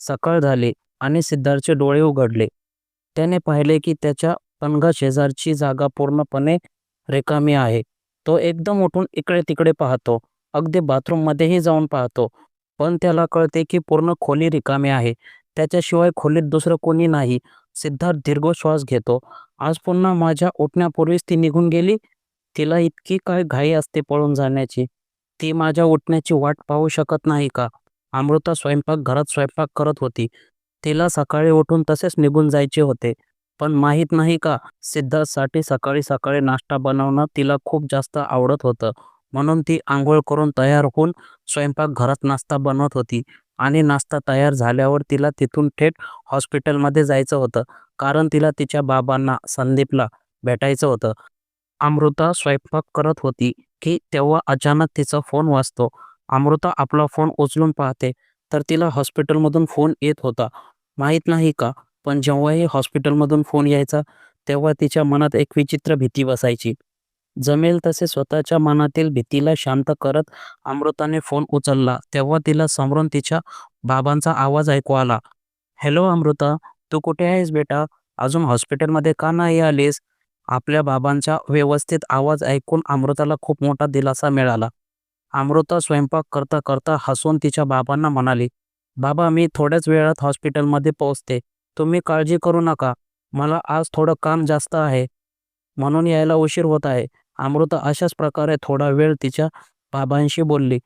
सकाळ झाली आणि सिद्धार्थचे डोळे उघडले. त्याने पाहिले की त्याच्या पलंगा शेजारची जागा पूर्णपणे रिकामी आहे. तो एकदम उठून इकडे-तिकडे पाहतो. अगदी बाथरूममध्येही जाऊन पाहतो. पण त्याला कळते की पूर्ण खोली रिकामी आहे. त्याच्याशिवाय खोलीत दुसरं कोणी नाही. सिद्धार्थ दीर्घ श्वास घेतो. आज पुन्हा माझ्या उठण्यापूर्वीच ती निघून गेली? तिला इतकी काय घाई असते पळून जाण्याची? ती माझ्या उठण्याची वाट पाहू शकत नाही का? अमृता स्वयंपाकघरात स्वयंपाक करत होती. तिला सकाळी उठून तसेच निघून जायचे होते. पण माहीत नाही का सिद्धार्थसाठी सकाळी सकाळी नाश्ता बनवणं तिला खूप जास्त आवडत होतं. म्हणून ती आंघोळ करून तयार होऊन स्वयंपाकघरात नाश्ता बनवत होती. आणि नाश्ता तयार झाल्यावर तिला तिथून थेट हॉस्पिटलमध्ये जायचं होतं. कारण तिला तिच्या बाबांना, संदीपला भेटायचं होतं. अमृता स्वयंपाक करत होती की तेव्हा अचानक तिचा फोन वाजतो. अमृता आपला फोन उचलून पाहते तर तिला हॉस्पिटलमधून फोन येत होता. माहीत नाही का, पण जेव्हाही हॉस्पिटलमधून फोन यायचा तेव्हा तिच्या मनात एक विचित्र भीती बसायची. जमेल तसे स्वतःच्या मनातील भीतीला शांत करत अमृताने फोन उचलला तेव्हा तिला समोरून तिच्या बाबांचा आवाज ऐकू आला. हॅलो अमृता, तू कुठे आहेस बेटा? अजून हॉस्पिटलमध्ये का नाही आलीस? आपल्या बाबांचा व्यवस्थित आवाज ऐकून अमृताला खूप मोठा दिलासा मिळाला. अमृता स्वयंपाक करता करता हसून तिच्या बाबांना म्हणाली, बाबा मी थोड्याच वेळात हॉस्पिटलमध्ये पोहोचते. तुम्ही काळजी करू नका. मला आज थोडं काम जास्त आहे. म्हणून यायला उशीर होत आहे. अमृता अशाच प्रकारे थोडा वेळ तिच्या बाबांशी बोलली.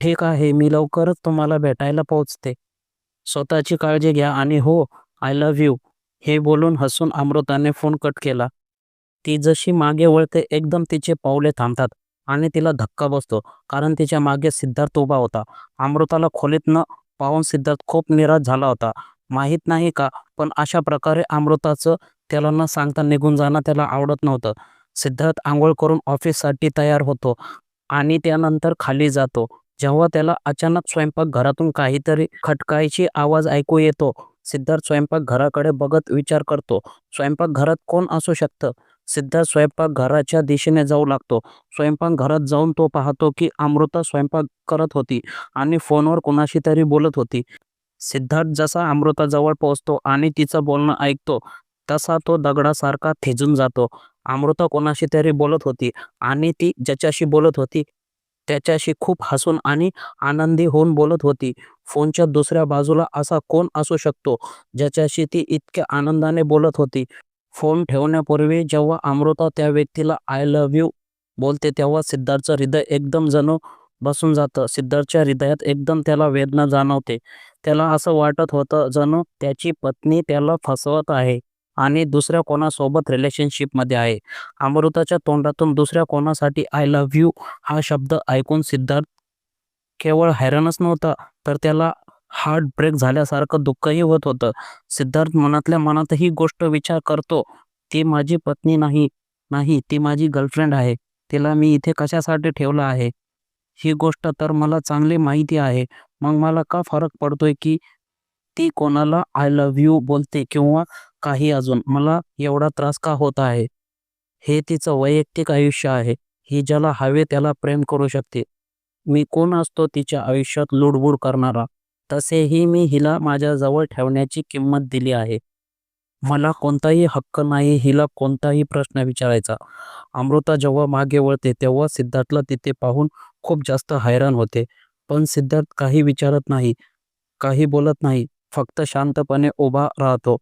ठीक आहे, मी लवकरच तुम्हाला भेटायला पोहोचते. स्वतःची काळजी घ्या आणि हो, आय लव्ह यू. हे बोलून हसून अमृताने फोन कट केला. ती जशी मागे वळते एकदम तिचे पावले थांबतात आणि तिला धक्का बसतो. कारण तिच्यामागे सिद्धार्थ उभा होता. अमृताला खोलीत न पाहून सिद्धार्थ खूप निराश झाला होता. माहीत नाही का, पण अशा प्रकारे अमृताचं त्याला न सांगता निघून जाणं त्याला आवडत नव्हतं. सिद्धार्थ आंघोळ करून ऑफिससाठी तयार होतो आणि त्यानंतर खाली जातो. जेव्हा त्याला अचानक स्वयंपाकघरातून काहीतरी खटकायची आवाज ऐकू येतो. सिद्धार्थ स्वयंपाकघराकडे बघत विचार करतो, स्वयंपाकघरात कोण असू शकतं? सिद्धार्थ स्वयंपाकघराच्या दिशेने जाऊ लागतो. स्वयंपाकघरात जाऊन तो पाहतो की अमृता स्वयंपाक करत होती आणि फोनवर कोणाशी तरी बोलत होती. सिद्धार्थ जसा अमृताजवळ पोहोचतो आणि तिचं बोलणं ऐकतो तसा तो दगडासारखा थिजून जातो. अमृता कोणाशी तरी बोलत होती आणि ती ज्याच्याशी बोलत होती त्याच्याशी खूप हसून आणि आनंदी होऊन बोलत होती. फोनच्या दुसऱ्या बाजूला असा कोण असू शकतो ज्याच्याशी ती इतक्या आनंदाने बोलत होती? फोन ठेवण्यापूर्वी जेव्हा अमृता त्या व्यक्तीला आय लव्ह यू बोलते तेव्हा सिद्धार्थचं हृदय एकदम जणू बसून जातं. सिद्धार्थच्या हृदयात एकदम त्याला वेदना जाणवते. त्याला असं वाटत होतं जणू त्याची पत्नी त्याला फसवत आहे आणि दुसऱ्या कोणासोबत रिलेशनशिपमध्ये आहे. अमृताच्या तोंडातून दुसऱ्या कोणासाठी आय लव्ह यू हा शब्द ऐकून सिद्धार्थ केवळ हैराणच नव्हता तर त्याला हार्ट ब्रेक झाल्यासारखं दुःखही होत होतं. सिद्धार्थ मनातल्या मनात ही गोष्ट विचार करतो, ती माझी पत्नी नाही, नाही ती माझी गर्लफ्रेंड आहे. तिला मी इथे कशासाठी ठेवलं आहे? ही गोष्ट तर मला चांगली माहिती आहे. मग मला का फरक पडतोय की ती कोणाला आय लव्ह यू बोलते किंवा काही अजून? मला एवढा त्रास का होत आहे? हे तिचं वैयक्तिक आयुष्य आहे. ही ज्याला हवे त्याला प्रेम करू शकते. मी कोण असतो तिच्या आयुष्यात लुडबुड करणारा? तसेही मी हिला माझ्याजवळ ठेवण्याची किंमत दिली आहे. मला कोणताही हक्क नाही हिला कोणताही प्रश्न विचारायचा. अमृता जेव्हा मागे वळते तेव्हा सिद्धार्थला तिथे पाहून खूप जास्त हैराण होते. पण सिद्धार्थ काही विचारत नाही, काही बोलत नाही. फक्त शांतपणे उभा राहतो.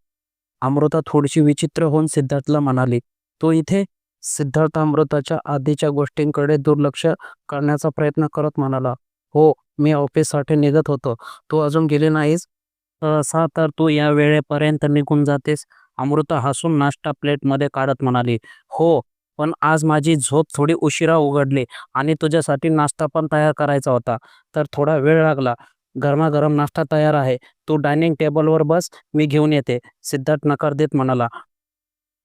अमृता थोडीशी विचित्र होऊन सिद्धार्थला म्हणाली, तो इथे? सिद्धार्थ अमृताच्या आधीच्या गोष्टींकडे दुर्लक्ष करण्याचा प्रयत्न करत म्हणाला, हो, मी ऑफिससाठी निघत होतो. तू अजून गेली नाहीस? असा तर तू या वेळेपर्यंत निघून जातेस. अमृता हसून नाश्ता प्लेटमध्ये काढत म्हणाली, हो, पण आज माझी झोप थोडी उशिरा उघडली आणि तुझ्यासाठी नाश्ता पण तयार करायचा होता, तर थोडा वेळ लागला. गरमागरम नाश्ता तयार आहे. तू डायनिंग टेबलवर बस, मी घेऊन येते. सिद्धार्थ नकार देत म्हणाला,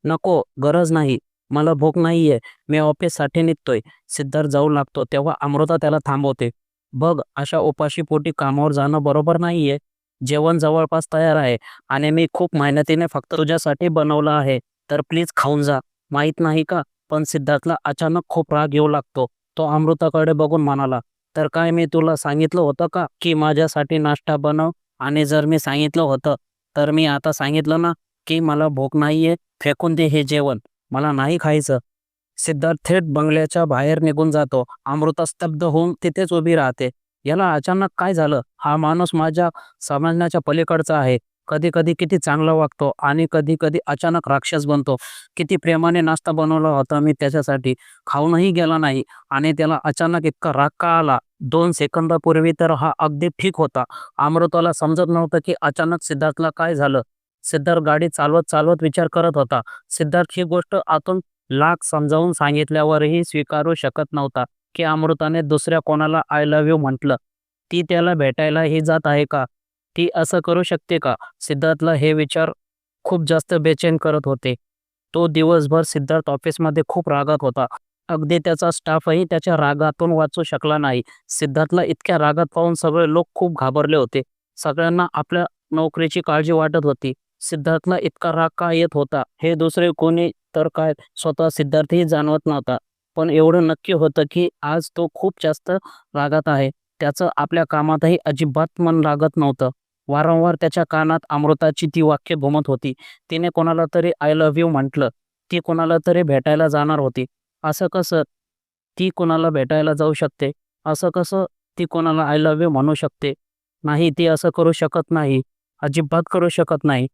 नको, गरज नाही. मला भूक नाहीये. मी ऑफिससाठी निघतोय. सिद्धार्थ जाऊ लागतो तेव्हा अमृता त्याला थांबवते. बघ, अशा उपाशीपोटी कामावर जाणं बरोबर नाहीये. जेवण जवळपास तयार आहे आणि मी खूप मेहनतीने फक्त तुझ्यासाठी बनवलं आहे. तर प्लीज खाऊन जा. माहीत नाही का, पण सिद्धार्थला अचानक खूप राग येऊ लागतो. तो अमृताकडे बघून म्हणाला, तर काय मी तुला सांगितलं होतं का की माझ्यासाठी नाश्ता बनव? आणि जर मी सांगितलं होतं तर मी आता सांगितलं ना की मला भूक नाहीये फेकून दे हे जेवण मला नाही खायचं सिद्धार्थ थेट बंगल्याच्या बाहेर निघून जातो. अमृता स्तब्ध होऊन तिथेच उभी राहते. याला अचानक काय झालं? हा माणूस माझ्या समजण्याच्या पलीकडचा आहे. कधी कधी किती चांगला वागतो आणि कधी कधी अचानक राक्षस बनतो. किती प्रेमाने नाश्ता बनवला होता मी त्याच्यासाठी. खाऊनही गेला नाही आणि त्याला अचानक इतका राग का आला? दोन सेकंदापूर्वी तर हा अगदी ठीक होता. अमृताला समजत नव्हतं की अचानक सिद्धार्थला काय झालं? सिद्धार्थ गाडी चालवत चालवत विचार करत होता. सिद्धार्थ ही गोष्ट आतून लाख समजावून सांगितल्यावरही स्वीकारू शकत नव्हता की अमृताने दुसऱ्या कोणाला आय लव्ह यू म्हटलं. ती त्याला भेटायलाही जात आहे का? ती असं करू शकते का? सिद्धार्थला हे विचार खूप जास्त बेचैन करत होते. तो दिवसभर सिद्धार्थ ऑफिसमध्ये खूप रागात होता. अगदी त्याचा स्टाफही त्याच्या रागातून वाचू शकला नाही. सिद्धार्थला इतक्या रागात पाहून सगळे लोक खूप घाबरले होते. सगळ्यांना आपल्या नोकरीची काळजी वाटत होती. सिद्धार्थला इतका राग का येत होता? हे दुसरे कोणी तर काय स्वतः सिद्धार्थही जाणवत नव्हता. पण एवढं नक्की होतं की आज तो खूप जास्त रागात आहे. त्याचं आपल्या कामातही अजिबात मन लागत नव्हतं. वारंवार त्याच्या कानात अमृताची ती वाक्य घुमत होती. तिने कोणाला तरी आय लव्ह यू म्हटलं. ती कोणाला तरी भेटायला जाणार होती. असं कसं ती कोणाला भेटायला जाऊ शकते? असं कसं ती कोणाला आय लव्ह यू म्हणू शकते? नाही ती असं करू शकत नाही. अजिबात करू शकत नाही.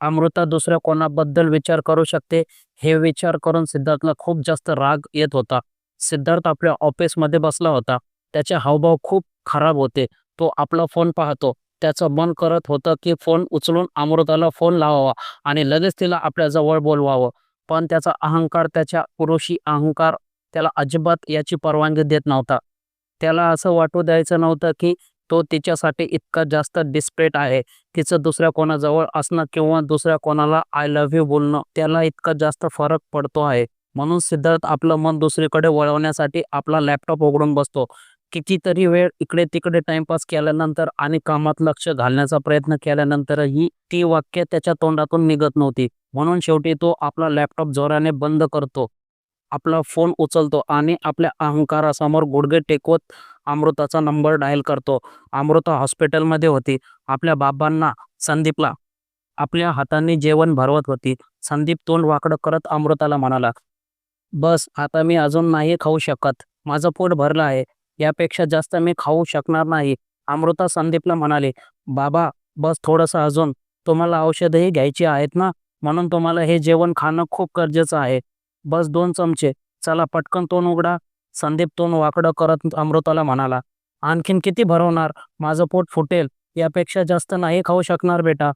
अमृता दुसऱ्या कोणाबद्दल विचार करू शकते? हे विचार करून सिद्धार्थला खूप जास्त राग येत होता. सिद्धार्थ आपल्या ऑफिसमध्ये बसला होता. त्याचे हावभाव खूप खराब होते. तो आपला फोन पाहतो. त्याचं मन करत होतं की फोन उचलून अमृताला फोन लावावा आणि लगेच तिला आपल्या जवळ बोलवावं. पण त्याचा अहंकार त्याच्या पुरुषी अहंकार त्याला अजिबात याची परवानगी देत नव्हता. त्याला असं वाटू द्यायचं नव्हतं की तो तिच्यासाठी इतका जास्त डिस्प्रेट आहे तिचं दुसऱ्या कोणाजवळ असणं किंवा दुसऱ्या कोणाला आय लव्ह यू बोलणं त्याला इतका जास्त फरक पडतो आहे. म्हणून सिद्धार्थ आपलं मन दुसरीकडे वळवण्यासाठी आपला लॅपटॉप उघडून बसतो. कितीतरी वेळ इकडे तिकडे टाइमपास केल्यानंतर आणि कामात लक्ष घालण्याचा प्रयत्न केल्यानंतरही ती वाक्य त्याच्या तोंडातून निघत नव्हती. म्हणून शेवटी तो आपला लॅपटॉप जोराने बंद करतो. आपला फोन उचलतो आणि आपल्या अहंकारासमोर गुडघे टेकवत अमृताचा नंबर डायल करतो. अमृता हॉस्पिटलमध्ये होती. आपल्या बाबांना संदीपला आपल्या हाताने जेवण भरवत होती. संदीप तोंड वाकडं करत अमृताला म्हणाला बस आता मी अजून नाही खाऊ शकत. माझं पोट भरलं आहे. यापेक्षा जास्त मी खाऊ शकणार नाही. अमृता संदीपला म्हणाले बाबा बस थोडंसं अजून. तुम्हाला औषधही घ्यायची आहेत ना? म्हणून तुम्हाला हे जेवण खाणं खूप गरजेचं आहे. बस दोन चमचे. चला पटकन तोंड उघडा. संदीप तोंड वाकडं करत अमृताला म्हणाला आणखीन किती भरवणार? माझं पोट फुटेल यापेक्षा जास्त नाही खाऊ शकणार बेटा.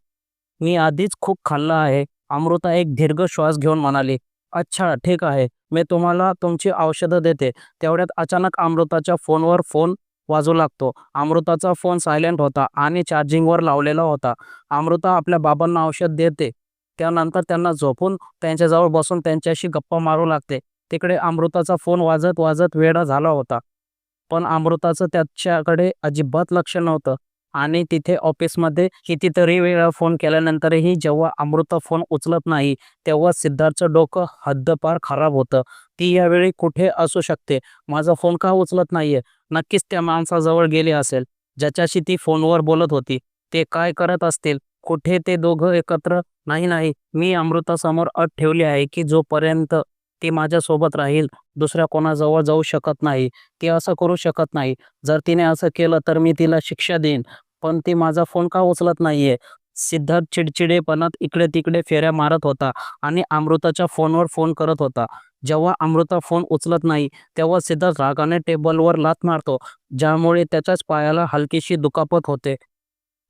मी आधीच खूप खाल्लं आहे. अमृता एक दीर्घ श्वास घेऊन म्हणाली अच्छा ठीक आहे. मी तुम्हाला तुमची औषधं देते. तेवढ्यात अचानक अमृताच्या फोनवर फोन वाजू लागतो. अमृताचा फोन सायलेंट होता आणि चार्जिंगवर लावलेला होता. अमृता आपल्या बाबांना औषध देते. त्यानंतर त्यांना झोपून त्यांच्याजवळ बसून त्यांच्याशी गप्पा मारू लागते. तिकडे अमृताचा फोन वाजत वाजत वेडा झाला होता. पण अमृताचं त्याच्याकडे अजिबात लक्ष नव्हतं. आणि तिथे ऑफिसमध्ये कितीतरी वेळा फोन केल्यानंतरही जेव्हा अमृता फोन उचलत नाही तेव्हा सिद्धार्थचं डोकं हद्दपार खराब होतं. ती यावेळी कुठे असू शकते? माझा फोन का उचलत नाहीये? नक्कीच त्या माणसाजवळ गेली असेल ज्याच्याशी ती फोनवर बोलत होती. ते काय करत असतील? कुठे ते दोघं एकत्र? नाही नाही. मी अमृतासमोर अट ठेवली आहे की जोपर्यंत ती माझ्यासोबत राहील दुसऱ्या कोणाजवळ जाऊ शकत नाही ती असं करू शकत नाही. जर तिने असं केलं तर मी तिला शिक्षा देईन पण ती माझा फोन का उचलत नाहीये? सिद्धार्थ चिडचिडेपणात इकडे तिकडे फेऱ्या मारत होता आणि अमृताच्या फोनवर फोन करत होता. जेव्हा अमृता फोन उचलत नाही तेव्हा सिद्धार्थ रागाने टेबलवर लात मारतो ज्यामुळे त्याच्याच पायाला हलकीशी दुखापत होते.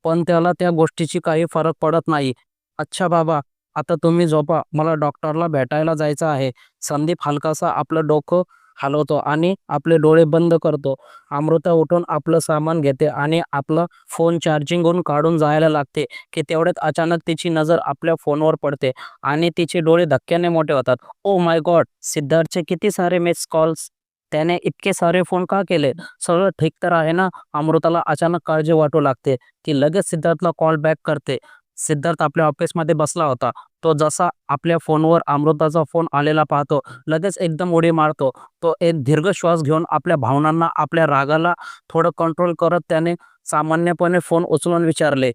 पण त्याला त्या गोष्टीची काही फरक पडत नाही. अच्छा बाबा आता तुम्ही झोपा. मला डॉक्टरला भेटायला जायचं आहे. संदीप हलकासा आपलं डोकं हलवतो आणि आपले डोळे बंद करतो. अमृता उठून आपलं सामान घेते आणि आपलं फोन चार्जिंगहून काढून जायला लागते की तेवढ्यात अचानक तिची नजर आपल्या फोनवर पडते आणि तिचे डोळे धक्क्याने मोठे होतात. ओ माय गॉड सिद्धार्थचे किती सारे मिस कॉल्स त्याने इतके सारे फोन का केले? सगळं ठीक तर आहे ना? अमृताला अचानक काळजी वाटू लागते. ती लगेच सिद्धार्थला कॉल बॅक करते. सिद्धार्थ आपल्या ऑफिसमध्ये बसला होता. तो जसा आपल्या फोनवर अमृताचा फोन आलेला पाहतो लगेच एकदम उडी मारतो. तो एक दीर्घ श्वास घेऊन आपल्या भावनांना आपल्या रागाला थोडं कंट्रोल करत त्याने सामान्यपणे फोन उचलून विचारले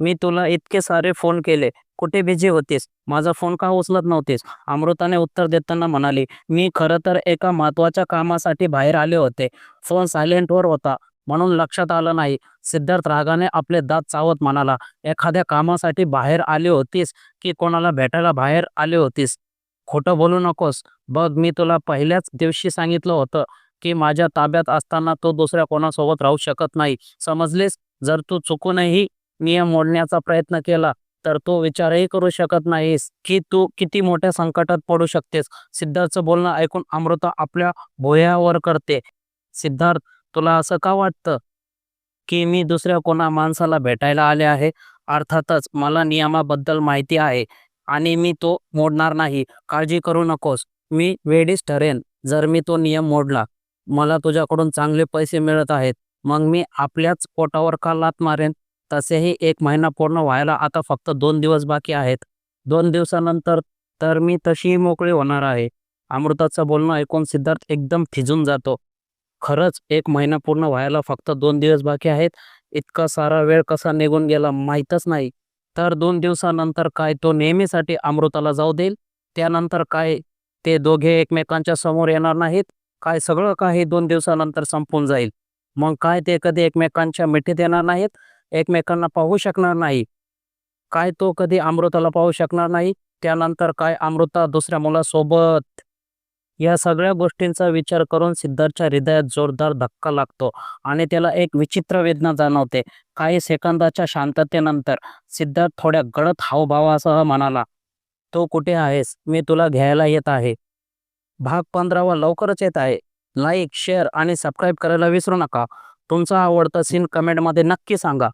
मी तुला इतके सारे फोन केले कुठे बिझी होतीस? माझा फोन का उचलत नव्हतीस? अमृताने उत्तर देताना म्हणाली मी खरं तर एका महत्त्वाच्या कामासाठी बाहेर आले होते. फोन सायलेंटवर होता. म्हणून लक्षात आलं नाही. सिद्धार्थ रागाने आपले दात चावत म्हणाला एखाद्या कामासाठी बाहेर आली होतीस की कोणाला भेटायला बाहेर आली होतीस? खोटं बोलू नकोस. बघ मी तुला पहिल्याच दिवशी सांगितलं होतं की माझ्या ताब्यात असताना तो दुसऱ्या कोणासोबत राहू शकत नाही. समजलेस? जर तू चुकूनही नियम मोडण्याचा प्रयत्न केला तर तो विचारही करू शकत नाहीस की तू किती मोठ्या संकटात पडू शकतेस. सिद्धार्थचं बोलणं ऐकून अमृता आपल्या भुयावर करते. सिद्धार्थ तुला असं का वाटतं? की मी दुसऱ्या कोणा माणसाला भेटायला आले आहे? अर्थातच मला नियमाबद्दल माहिती आहे आणि मी तो मोडणार नाही. काळजी करू नकोस. मी वेळीच ठरेन जर मी तो नियम मोडला. मला तुझ्याकडून चांगले पैसे मिळत आहेत. मग मी आपल्याच पोटावर का लात मारेन? तसेही एक महिना पूर्ण व्हायला आता फक्त दोन दिवस बाकी आहेत. दोन दिवसानंतर तर मी तशीही मोकळी होणार आहे. अमृताचं बोलणं ऐकून सिद्धार्थ एकदम फिजून जातो. खरंच एक महिना पूर्ण व्हायला फक्त दोन दिवस बाकी आहेत. इतका सारा वेळ कसा निघून गेला माहीतच नाही. तर दोन दिवसानंतर काय तो नेहमीसाठी अमृताला जाऊ देईल? त्यानंतर काय ते दोघे एकमेकांच्या समोर येणार नाहीत? काय सगळं काही दोन दिवसानंतर संपून जाईल? मग काय ते कधी एकमेकांच्या मिठीत येणार नाहीत? एकमेकांना पाहू शकणार नाही. काय तो कधी अमृताला पाहू शकणार नाही? त्यानंतर काय अमृता दुसऱ्या मुलासोबत या सगळ्या गोष्टींचा विचार करून सिद्धार्थच्या हृदयात जोरदार धक्का लागतो आणि त्याला एक विचित्र वेदना जाणवते. काही सेकंदाच्या शांततेनंतर सिद्धार्थ थोड्या गडद हावभावासह म्हणाला तो कुठे आहेस? मी तुला घ्यायला येत आहे. भाग पंधरावा लवकरच येत आहे. लाईक शेअर आणि सबस्क्राईब करायला विसरू नका. तुमचा आवडता सीन कमेंटमध्ये नक्की सांगा.